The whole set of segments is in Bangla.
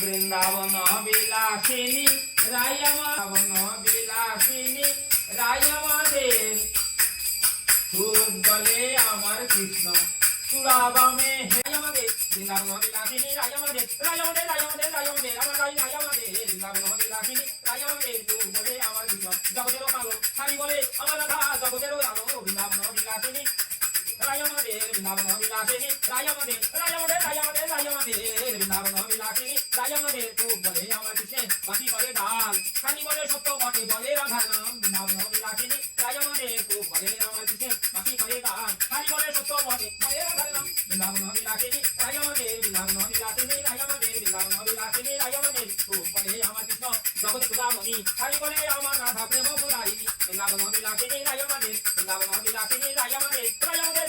বৃন্দাবন বিলাসিনী রায়মাবন বিলাসিনী রায়মাদের খুব বলে আমার কৃষ্ণ। চূড়াবামে হে কালো, হারি বলে আমার রাধা, জগতেরও আলো বৃন্দাবন বিলাসিনী রায়মাদের বৃন্দাবন বিলাসিনী রায়মাদের রায়মাদের রায়মাদের রায়মাদের বৃন্দাবন বিলাসিনী রায়মাদের খুব বলে আমার কৃষ্ণে বাকি করে গান খানি বলে সত্য বটে বলে রাধার নাম বৃন্দাবন বিলাসিনী রায়মাদের খুব বলে আমার কৃষ্ণে বাকি করে গান খানি বলে সত্য বটে বলে রাধার নাম বৃন্দাবন বিলাসিনী রায়মাদের বৃন্দাবন বিলাসিনী রায়মাদের বৃন্দাবন বিলাসিনী রায়মাদের খুব বলে আমার কৃষ্ণ জগৎ সুদামণি খানি বলে আমার রাধা প্রেম পুরাইনি বৃন্দাবন বিলাসিনী রায়মাদের বৃন্দাবন বিলাসিনী রায়মাদের রায়মাদের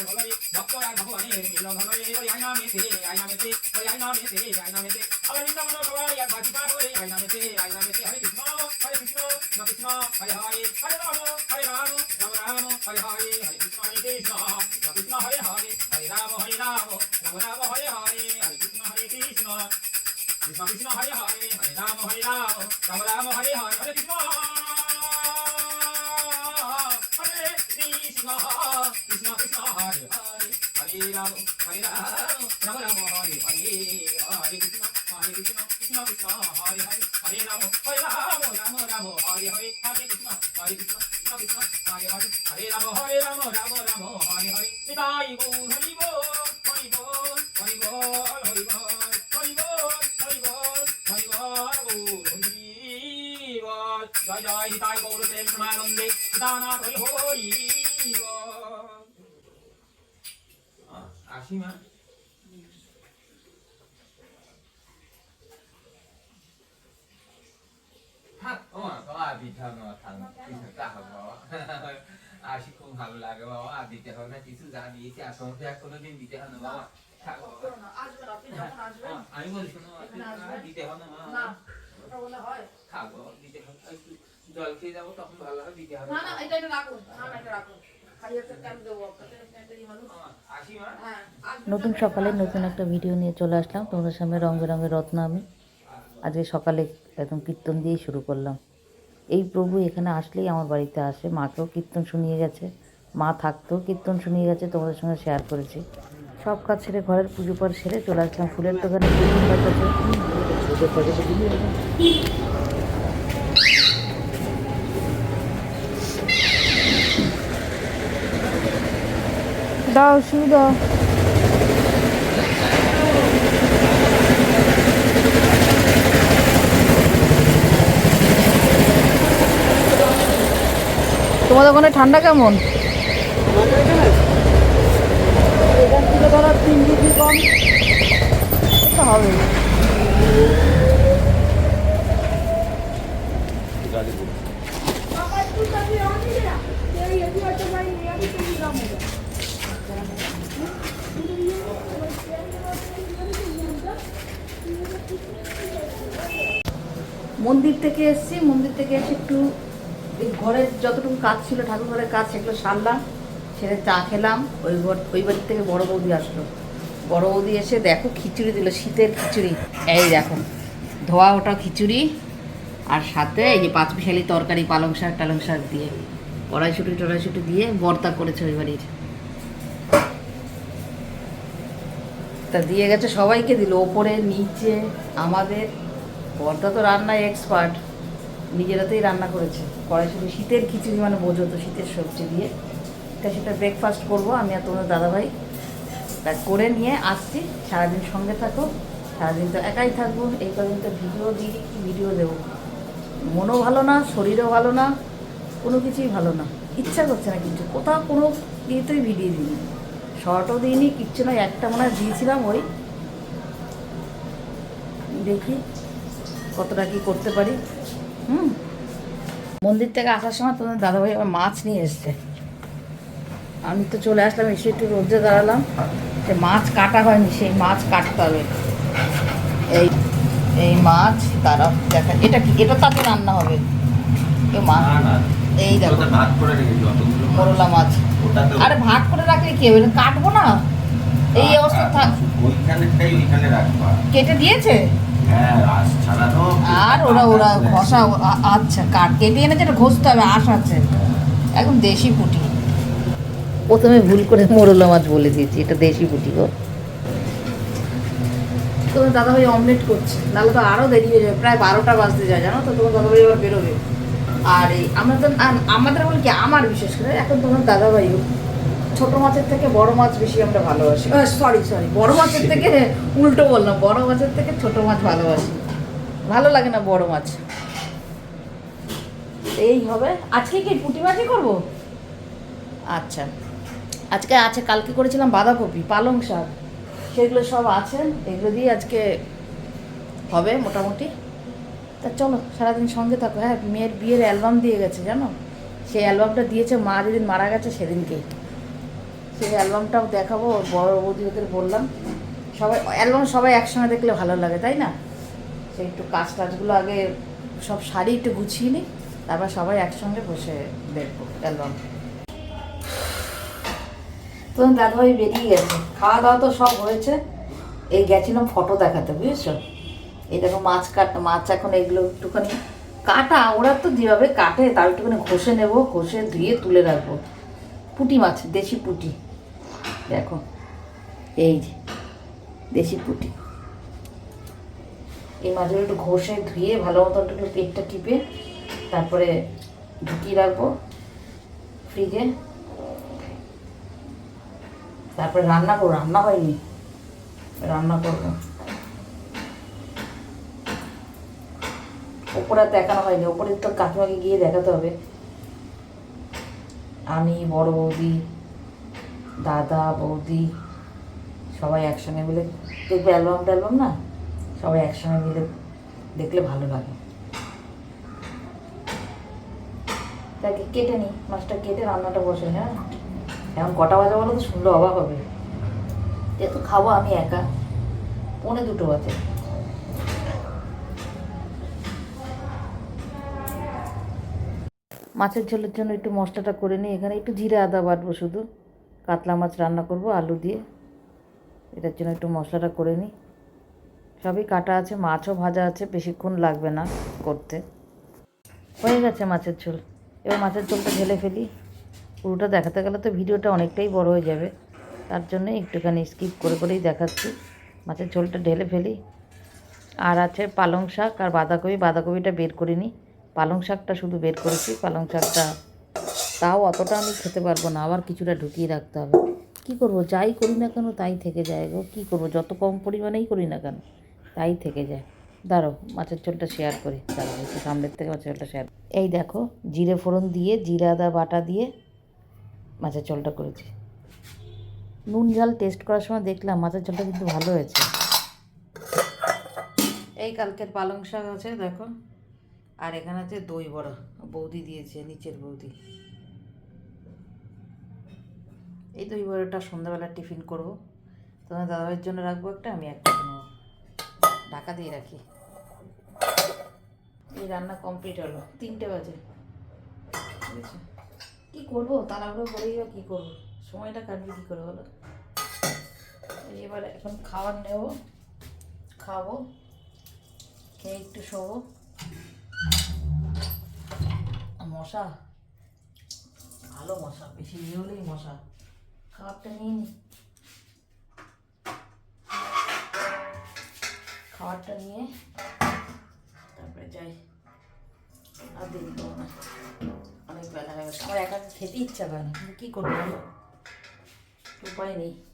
ยผลลิดอกโกยานของนี่มีลมผลลิบริหารนามิสิไอนามิสิบริหารนามิสิไอนามิสิเอาไปลิ้นตะมันเอาไปยัดบาจิกาปุริไอนามิสิไอนามิสิฮาริคิโนฮาริคิโนนาคิโนฮาริฮาริฮาริรามุฮาริรามุラムラムハリハリハリキスマハリキスマハリキスマハリハリハリラムハリラムラムラムハリハリハリキスマハリキスマキスマキスマハリハリハリラムハリラムラムラムハリハリハリキスマ কৃষ্ণ কৃষ্ণ কৃষ্ণ হরে হরে হরে রাম হরে রাম রাম রাম হরে হরে হরে কৃষ্ণ হরে কৃষ্ণ কৃষ্ণ কৃষ্ণ হরে হরে হরে রাম হরে রাম রাম রাম হরে হরে হরে কৃষ্ণ হরে কৃষ্ণ কৃষ্ণ কৃষ্ণ হরে হরে হরে রাম হরে রাম রাম রাম হরে হরে নিতাই গৌর হরি বল হরি বল হরি বল হরি বল হরি বল হরি বল হরি বল গৌর হরি আসি মা থাক ও বাবা পিঠা নেওয়া থাক পিঠা কাহা বাবা। আসি খুব ভালো লাগে বাবা আর দিতে হবে না কিছু যা দিয়েছি আর তোমাকে আর কোনোদিন দিতে হবে না বাবা। আমি আর দিতে হবে না দিতে জল খেয়ে যাব তখন ভালো হবে দিতে হবে না। না এটা রাখুন না এটা রাখুন। নতুন সকালে নতুন একটা ভিডিও নিয়ে চলে আসলাম। তোমাদের সামনে রং বেরঙের রত্ন আমি। আজকে সকালে একদম কীর্তন দিয়েই শুরু করলাম। এই প্রভু এখানে আসলেই আমার বাড়িতে আসে। মাকেও কীর্তন শুনিয়ে গেছে। মা থাকতেও কীর্তন শুনিয়ে গেছে, তোমাদের সঙ্গে শেয়ার করেছি। সব কাজ ছেড়ে ঘরের পুজো পর সেরে চলে আসলাম ফুলের দোকানে। পুজো দাও শুরু দাও। তোমাদের ওখানে ঠান্ডা কেমন? থেকে মন্দির থেকে এসেছি, মন্দির থেকে এসে একটু ঘরের যতটুকু কাজ ছিল, ঠাকুর ঘরের কাজ সেগুলো সারলাম, সেরে চা খেলাম, ওই ঘর, ওই বাড়ির থেকে বড় বৌদি আসলো। বড় বৌদি এসে দেখো খিচুড়ি দিল, শীতের খিচুড়ি। এই দেখো, ধোয়া ওটা খিচুড়ি, আর সাথে এই যে পাঁচ মিশালি তরকারি, পালং শাক, টালং শাক দিয়ে, কড়াইশুটি, টড়াইশুটি দিয়ে ভর্তা করেছে ওই বাড়ির। তা দিয়ে গেছে, সবাইকে দিল, ওপরে, নিচে, আমাদের। বর্দা তো রান্নায় এক্সপার্ট নিজেরাতেই রান্না করেছে। কড়াইশুটি, শীতের খিচুড়ি মানে বোঝো তো, শীতের সবজি দিয়ে। তা সেটা ব্রেকফাস্ট করব, আমি আর তোমার দাদাভাই। তা করে নিয়ে আসছি, সারাদিন সঙ্গে থাকো, সারাদিন তো একাই থাকব, এই কদিন তো ভিডিও দিই কি ভিডিও দেবো। মনও ভালো না, শরীরও ভালো না, কোনো কিছুই ভালো না। ইচ্ছা করছে না কিছু, কোথাও কোনো ইয়েতেই ভিডিও দিইনি। শর্টও দিইনি কিচ্ছু নয় একটা মনে হয় দিয়েছিলাম ওই। দেখি কতটা কি করতে পারি। হুম। মন্দির থেকে আসার সময় তোমাদের দাদাভাই আমার মাছ নিয়ে এসছে। আমি তো চলে আসলাম এসে একটু রোদ্রে দাঁড়ালাম। যে মাছ কাটা হয়নি সেই মাছ কাটতে হবে। এই এই মাছ তারা দেখা এটা কি এটা তাতে রান্না হবে। এই মাছ এই দেখো। করলা মাছ। আরে ভাগ করে রাখলে কি হবে? কাটবো না? এই অবস্থা থাক। ওইখানেটাই ওইখানে রাখবা। কেটে দিয়েছে? হ্যাঁ আর ওরা ওরা ঘষা আচ্ছা কাট। কেটে এনেছে এটা ঘষতে হবে আশ আছে। একদম দেশি পুঁটি। প্রথমে ভুল করে মোরলা মাছ বলে দিয়েছি এটা দেশি পুঁটি গো। তোমার দাদাভাই অমলেট করছে নাহলে তো আরও দেরি হয়ে যাবে প্রায় বারোটা বাজতে যায় জানো তো? তোমার দাদাভাই এবার বেরোবে। আর এই আমরা তো আম- আমাদের বলি কি আমার বিশেষ করে এখন তোমার দাদাভাইও ছোট মাছের থেকে বড় মাছ বেশি আমরা ভালোবাসি। সরি সরি বড় মাছের থেকে উল্টো বললাম বড় মাছের থেকে ছোট মাছ ভালোবাসি। ভালো লাগে না বড় মাছ। এই হবে। আজকে কি পুঁটি মাছই করব? আচ্ছা। আজকে আছে কালকে করেছিলাম বাঁধাকপি পালং শাক। সেগুলো সব আছে এগুলো দিয়ে আজকে হবে মোটামুটি। তা চলো, সারাদিন সঙ্গে থাকো হ্যাঁ মেয়ের বিয়ের অ্যালবাম দিয়ে গেছে, জানো? সেই অ্যালবামটা দিয়েছে মা, যেদিন মারা গেছে সেদিনকে। সেই অ্যালবামটাও দেখাবো বড় বৌদি ওদের বললাম। সবাই অ্যালবাম সবাই একসঙ্গে দেখলে ভালো লাগে, তাই না? সেই একটু কাজ টাজগুলো আগে সব শাড়ি একটু গুছিয়ে নিই, তারপর সবাই একসঙ্গে বসে দেখব অ্যালবাম তো দাদাভাই বেরিয়ে গেছে। খাওয়া দাওয়া তো সব হয়েছে। এই গেছিলাম ফটো দেখাতে, বুঝেছ? এই দেখো মাছ কাট, মাছ এখন এগুলো একটুখানি কাটা, ওরা তো যেভাবে কাটে তার একটুখানি ঘষে নেব, ঘষে ধুয়ে তুলে রাখব। পুঁটি মাছ, দেশি পুঁটি। দেখো, এই যে, দেশি পুঁটি। এই মাছগুলো একটু ঘষে ধুয়ে ভালো মতো একটু পেটটা টিপে তারপরে ঢুকিয়ে রাখব ফ্রিজে। তারপরে রান্না করব, রান্না হয়নি। রান্না করব। ওপরে দেখানো হয়নি, ওপরে তো কাকিমাকে গিয়ে দেখাতে হবে। আমি, বড় বৌদি, দাদা, বৌদি, সবাই একসঙ্গে মিলে, দেখবে অ্যালবাম ট্যালবাম না? সবাই একসঙ্গে মিলে দেখলে ভালো লাগে। তাকে কেটে নিই মাছটা কেটে রান্নাটা বসে হ্যাঁ? এখন কটা বাজে বলো তো? শুনলে অবাক হবে। যেহেতু খাব আমি একা, পৌনে দুটো বাজে। মাছের ঝোলের জন্য একটু মশলাটা করে নিই। এখানে একটু জিরে, আদা বাটবো শুধু। কাতলা মাছ রান্না করব, আলু দিয়ে। এটার জন্য একটু মশলাটা করে নিই। সবই কাটা আছে, মাছও ভাজা আছে, বেশিক্ষণ লাগবে না করতে। হয়ে গেছে মাছের ঝোল। এবার মাছের ঝোলটা ঢেলে ফেলি। পুরোটা দেখাতে গেলে তো ভিডিওটা অনেকটাই বড় হয়ে যাবে। তার জন্য একটুখানি স্কিপ করে করেই দেখাচ্ছি। মাছের ঝোলটা ঢেলে ফেলি। আর আছে পালং শাক আর বাঁধাকপি। বাঁধাকপিটা বের করিনি পালং শাকটা শুধু বের করেছি, পালং শাকটা তাও অতটা আমি খেতে পারব না, আবার কিছুটা ঢুকিয়ে রাখতে হবে। কি করব, যাই করি না কেন তাই থেকে যায় গো, কী করব, যত কম পরিমাণেই করি না কেন তাই থেকে যায়। দাঁড়ো মাছের ঝোলটা শেয়ার করি দাঁড়ো একটু সামনের থেকে মাছের ঝোলটা শেয়ার এই দেখো, জিরে ফোড়ন দিয়ে, জিরে, আদা, বাটা দিয়ে মাছের ঝোলটা করেছি। নুন, ঝাল টেস্ট করার সময় দেখলাম মাছের ঝোলটা কিন্তু ভালো হয়েছে। এই কালকের পালং শাক আছে, দেখো। আর এখানে আছে দই বড়া। বৌদি দিয়েছে, নিচের বৌদি। এই দই বড়াটা সন্ধ্যাবেলা টিফিন করব। তোমার দাদাভাইয়ের জন্য রাখব একটা, আমি একটা নেব। ঢাকা দিয়ে রাখি। এই রান্না কমপ্লিট হলো। তিনটে বাজে। বুঝেছ? কী করব? তাড়াহুড়ো করেই বা কী করব? সময়টা কাটবে কী করে বলো? এবার এখন খাবার নেব, খাব, খেয়ে একটু শোবো। মশা? ভালো মশা, বেশি ইয়ে হলেই মশা। খাবারটা নিয়ে নি। খাবারটা নিয়ে তারপরে যাই। আর দেরি করব না। অনেক বেলা হয়ে গেছে। আমার একা খেতে ইচ্ছা করে না। কী করব উপায় নেই।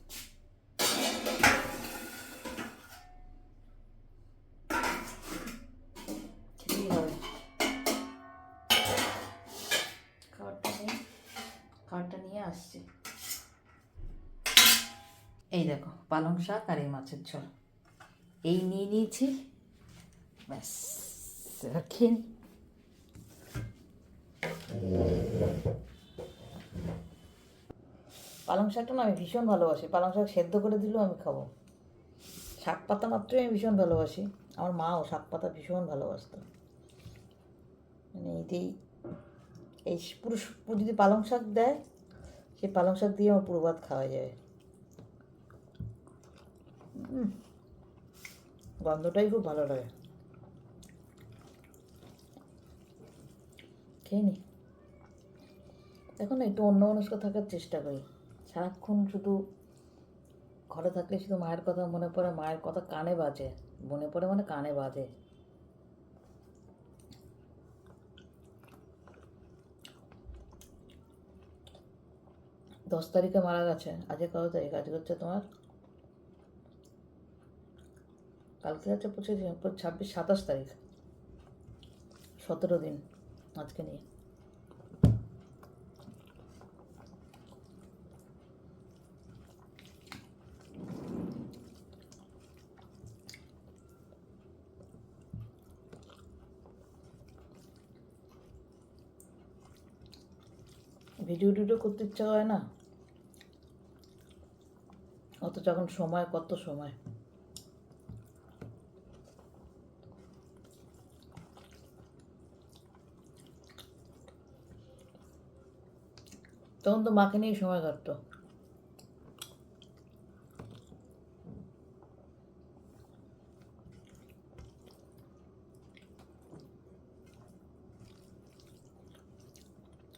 এই দেখো, পালং শাক আর এই মাছের ঝোল। এই নিয়ে নিয়েছি। ব্যাস নিই। পালং শাকটা না আমি ভীষণ ভালোবাসি। পালং শাক সেদ্ধ করে দিলেও আমি খাব। শাক পাতা মাত্রই আমি ভীষণ ভালোবাসি। আমার মাও শাক পাতা ভীষণ ভালোবাসতো। মানে এটাই এই পুরো যদি পালং শাক দেয়, সে সে পালং শাক দিয়ে আমার পুরো ভাত খাওয়া যায়। গন্ধটাই খুব ভালো লাগে। খেয়ে নি। এখন একটু অন্য মানুষ থাকার চেষ্টা করি। সারাক্ষণ শুধু ঘরে থাকলে শুধু মায়ের কথা মনে পড়ে, মায়ের কথা কানে বাজে। মনে পড়ে মানে কানে বাজে। দশ তারিখে মারা গেছে। আজকে কত তারিখ? আজকে হচ্ছে তোমার কালকে হচ্ছে পঁচিশ ছাব্বিশ, সাতাশ তারিখ। সতেরো দিন আজকে নিয়ে। ভিডিও টিডিও করতে ইচ্ছা হয় না? অত যখন সময়, কত সময়? তখন তো মাকে নিয়ে সময় কাটত।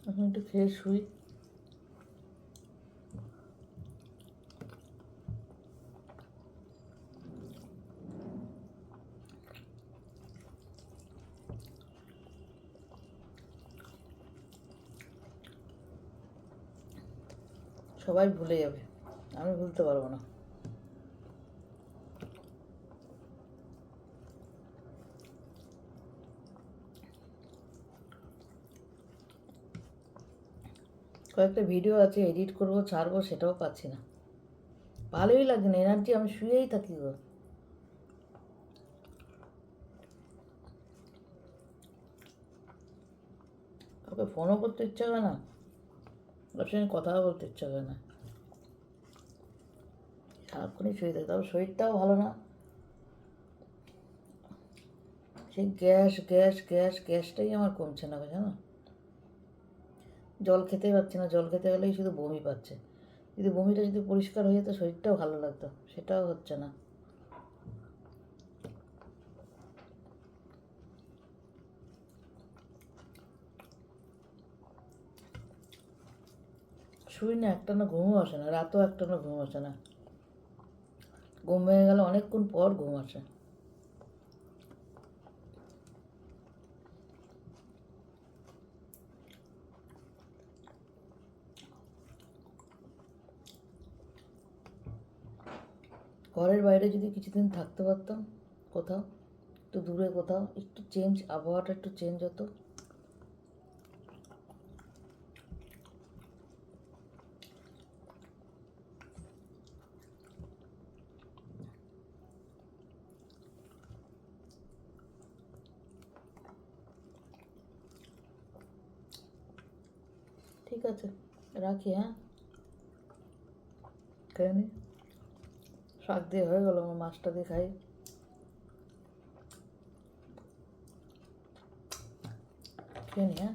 এখন একটু খেয়ে শুই সবাই ভুলে যাবে। আমি ভুলতে পারব না। কয়েকটা ভিডিও আছে এডিট করব, ছাড়বো, সেটাও পাচ্ছি না। ভালোই লাগে না এনার্জি আমি শুয়েই থাকি গো। কাউকে ফোনও করতে ইচ্ছা করে না। ওর সঙ্গে কথাও বলতে ইচ্ছা করে না। সারাক্ষণই শুয়ে থাকি তারপর শরীরটাও ভালো না। সেই গ্যাস গ্যাস গ্যাস, গ্যাসটাই আমার কমছে না জানো? জল খেতেই পারছি না, জল খেতে গেলেই শুধু বমি পাচ্ছে। যদি বমিটা যদি পরিষ্কার হয়ে যেত, শরীরটাও ভালো লাগতো, সেটাও হচ্ছে না। শুই না একটা না ঘুমও আসে না, রাতও একটা না ঘুম আসে না। ঘুম ভেঙে গেলে অনেকক্ষণ পর ঘুম আসে। ঘরের বাইরে যদি কিছুদিন থাকতে পারতাম কোথাও, একটু দূরে কোথাও, একটু চেঞ্জ আবহাওয়াটা একটু চেঞ্জ হতো। ঠিক আছে, রাখি হ্যাঁ? খেয়ে নি শাক দিয়ে হয়ে গেল আমার মাছটা দিয়ে খাই খেয়ে নি হ্যাঁ?